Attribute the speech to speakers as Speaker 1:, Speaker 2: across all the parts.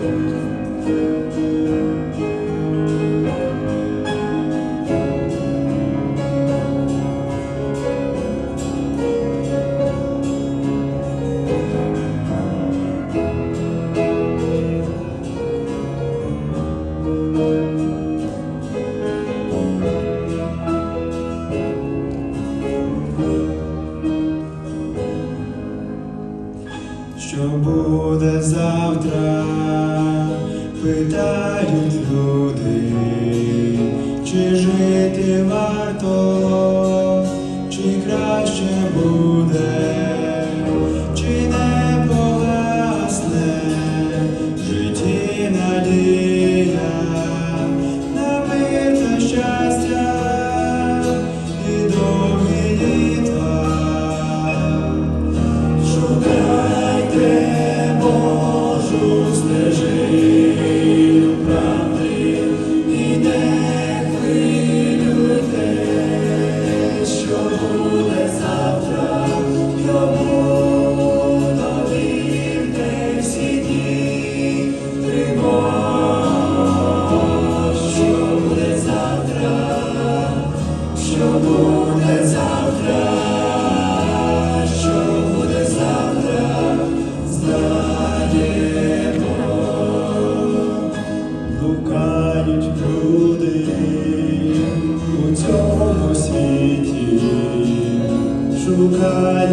Speaker 1: Amen. що буде завтра, питають люди, чи жити варто. Yeah.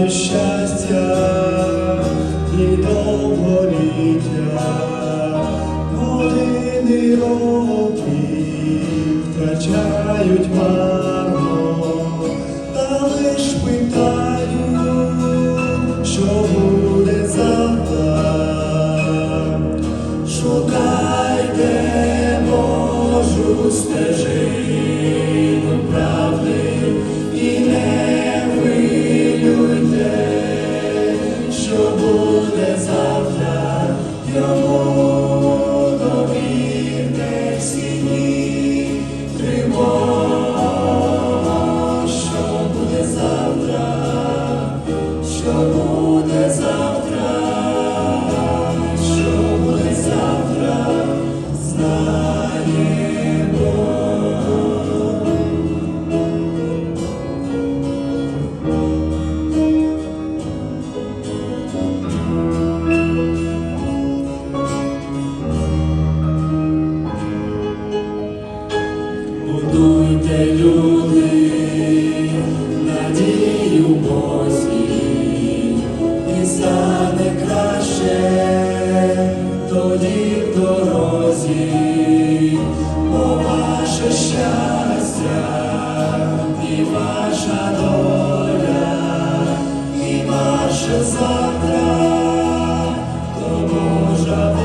Speaker 1: буде щастя і довголіття, години роки втрачають мать. де люди надію Бозі і стане краще тоді в дорозі, бо ваше щастя і ваша доля, і ваше завтра, то Божа. Бога.